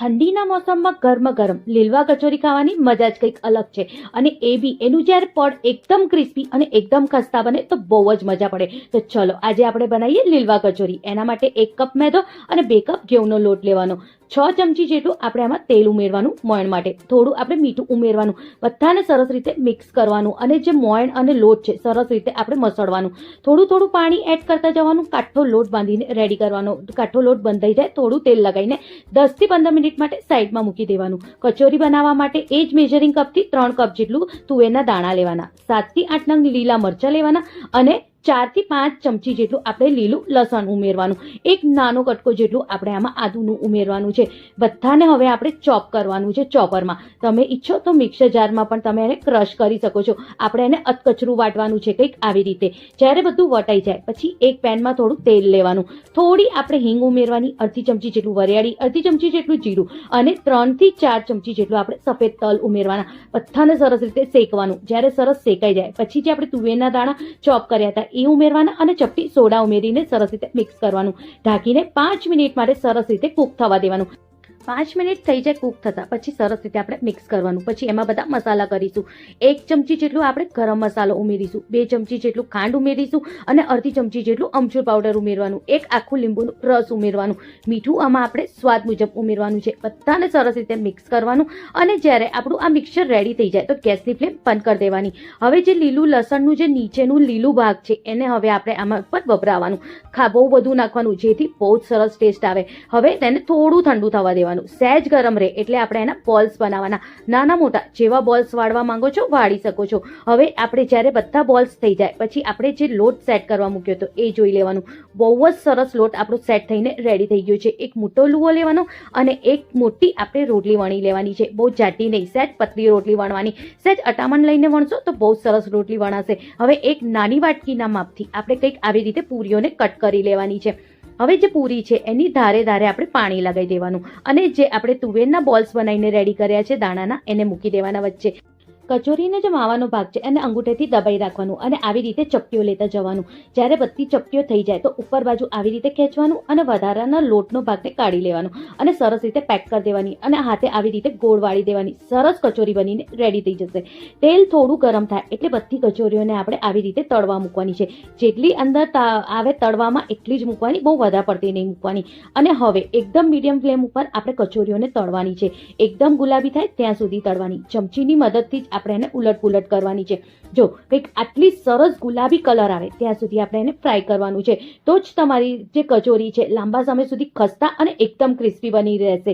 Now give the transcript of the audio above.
ઠંડીના મોસમમાં ગરમ ગરમ લીલવા કચોરી ખાવાની મજા જ કંઈક અલગ છે. અને એ બી, એનું જ્યારે પડ એકદમ ક્રિસ્પી અને એકદમ ખસ્તા બને તો બહુ જ મજા પડે. તો ચલો, આજે આપણે બનાવીએ લીલવા કચોરી. એના માટે એક કપ મેદો અને બે કપ ઘઉંનો લોટ લેવાનો. છ ચમચી જેટલું આપણે આમાં તેલ ઉમેરવાનું, મોયણ માટે. થોડું આપણે મીઠું ઉમેરવાનું. બધાને સરસ રીતે મિક્સ કરવાનું અને જે મોયણ અને લોટ છે, સરસ રીતે આપણે મસળવાનું. થોડું થોડું પાણી એડ કરતા જવાનું, કાઠો લોટ બાંધીને રેડી કરવાનો. કાઠો લોટ બંધાઈ જાય, થોડું તેલ લગાવીને દસથી પંદર મિનિટ માટે સાઈડમાં મૂકી દેવાનું. કચોરી બનાવવા માટે એ જ મેજરિંગ કપથી ત્રણ કપ જેટલું તુવેરના દાણા લેવાના. સાતથી આઠ નંગ લીલા મરચાં લેવાના અને ચારથી પાંચ ચમચી જેટલું આપણે લીલું લસણ ઉમેરવાનું. એક નાનો કટકો જેટલું આપણે આમાં આદુનું ઉમેરવાનું છે. બધાને હવે આપણે ચોપ કરવાનું છે ચોપરમાં. તમે ઈચ્છો તો મિક્સર જારમાં પણ તમે એને ક્રશ કરી શકો છો. આપણે એને અતકચરું વાટવાનું છે કંઈક આવી રીતે. જ્યારે બધું વટાઈ જાય, પછી એક પેનમાં થોડું તેલ લેવાનું. થોડી આપણે હિંગ ઉમેરવાની, અડધી ચમચી જેટલું વરિયાળી, અડધી ચમચી જેટલું જીરું અને ત્રણથી ચાર ચમચી જેટલું આપણે સફેદ તલ ઉમેરવાના. બધાને સરસ રીતે શેકવાનું. જ્યારે સરસ શેકાઈ જાય, પછી જે આપણે તુવેરના દાણા ચોપ કર્યા હતા એ ઉમેરવાના અને ચપટી સોડા ઉમેરીને સરસ રીતે મિક્સ કરવાનું. ઢાંકીને પાંચ મિનિટ માટે સરસ રીતે કૂક થવા દેવાનું. પાંચ મિનિટ થઈ જાય કૂક થતા, પછી સરસ રીતે આપણે મિક્સ કરવાનું. પછી એમાં બધા મસાલા કરીશું. એક ચમચી જેટલું આપણે ગરમ મસાલો ઉમેરીશું, બે ચમચી જેટલું ખાંડ ઉમેરીશું અને અડધી ચમચી જેટલું અમચૂર પાવડર ઉમેરવાનું. એક આખું લીંબુનું રસ ઉમેરવાનું. મીઠું આમાં આપણે સ્વાદ મુજબ ઉમેરવાનું છે. બધાને સરસ રીતે મિક્સ કરવાનું અને જ્યારે આપણું આ મિક્સર રેડી થઈ જાય તો ગેસની ફ્લેમ બંધ કરી દેવાની. હવે જે લીલું લસણનું જે નીચેનું લીલું ભાગ છે, એને હવે આપણે આમાં પર વપરાવાનું. ખા, બહુ બધું નાખવાનું, જેથી બહુ જ સરસ ટેસ્ટ આવે. હવે તેને થોડું ઠંડુ થવા દેવાનું. સહેજ ગરમ રહે એટલે આપણે એના બોલ્સ બનાવવાના. નાના મોટા જેવા બોલ્સ વાળવા માંગો છો, વાળી શકો છો. હવે આપણે જ્યારે બધા બોલ્સ થઈ જાય, પછી આપણે જે લોટ સેટ કરવા મૂક્યો હતો, એ જોઈ લેવાનું. બહુ જ સરસ લોટ આપણો સેટ થઈને રેડી થઈ ગયો છે. એક મોટો લુવો લેવાનો અને એક મોટી આપણે રોટલી વણી લેવાની છે. બહુ જાટી નહીં, સહેજ પતલી રોટલી વણવાની. સહેજ અટામણ લઈને વણશો તો બહુ સરસ રોટલી વણાશે. હવે એક નાની વાટકીના માપથી આપણે કંઈક આવી રીતે પૂરીઓને કટ કરી લેવાની છે. હવે જે પૂરી છે, એની ધારે ધારે આપણે પાણી લગાવી દેવાનું. અને જે આપણે તુવેરના બોલ્સ બનાવીને રેડી કર્યા છે, દાણાના, એને મૂકી દેવાના વચ્ચે. કચોરીનો જે માવાનો ભાગ છે એને અંગૂઠેથી દબાઈ રાખવાનું અને આવી રીતે ચપટીઓ લેતા જવાનું. જ્યારે બધી ચપટીઓ થઈ જાય તો ઉપર બાજુ આવી રીતે ખેંચવાનું અને વધારાના લોટનો ભાગને કાઢી લેવાનો અને સરસ રીતે પેક કરી દેવાની અને હાથે આવી રીતે ગોળ વાળી દેવાની. સરસ કચોરી બનીને રેડી થઈ જશે. તેલ થોડું ગરમ થાય એટલે બધી કચોરીઓને આપણે આવી રીતે તળવા મૂકવાની છે. જેટલી અંદર આવે તળવામાં એટલી જ મૂકવાની, બહુ વધારે પડતી નહીં મૂકવાની. અને હવે એકદમ મીડિયમ ફ્લેમ ઉપર આપણે કચોરીઓને તળવાની છે. એકદમ ગુલાબી થાય ત્યાં સુધી તળવાની. ચમચીની મદદથી જ આપણે એને ઉલટ પુલટ કરવાની છે. જો કંઈક આટલી સરસ ગુલાબી કલર આવે, ત્યાં સુધી આપણે એને ફ્રાય કરવાનું છે. તો જ તમારી જે કચોરી છે, લાંબા સમય સુધી ખસ્તા અને એકદમ ક્રિસ્પી બની રહેશે.